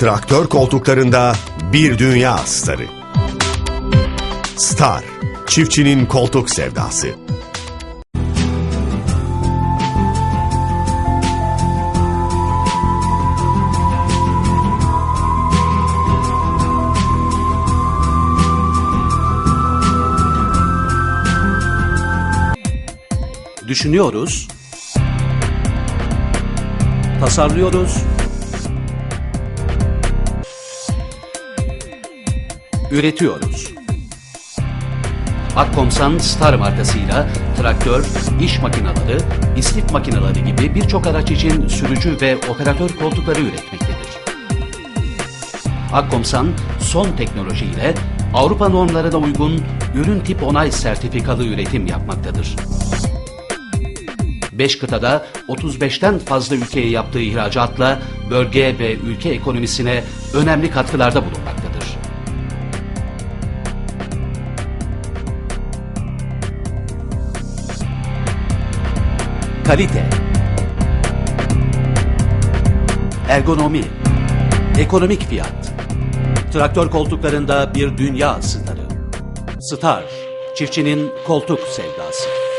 Traktör koltuklarında bir dünya starı. Star, çiftçinin koltuk sevdası. Düşünüyoruz, tasarlıyoruz, üretiyoruz. Akkomsan Star markasıyla traktör, iş makineleri, istif makineleri gibi birçok araç için sürücü ve operatör koltukları üretmektedir. Akkomsan son teknolojiyle Avrupa normlarına uygun ürün tip onay sertifikalı üretim yapmaktadır. 5 kıtada 35'ten fazla ülkeye yaptığı ihracatla bölge ve ülke ekonomisine önemli katkılarda bulunmaktadır. Kalite Ergonomi Ekonomik fiyat Traktör koltuklarında bir dünya starı Star, çiftçinin koltuk sevdası.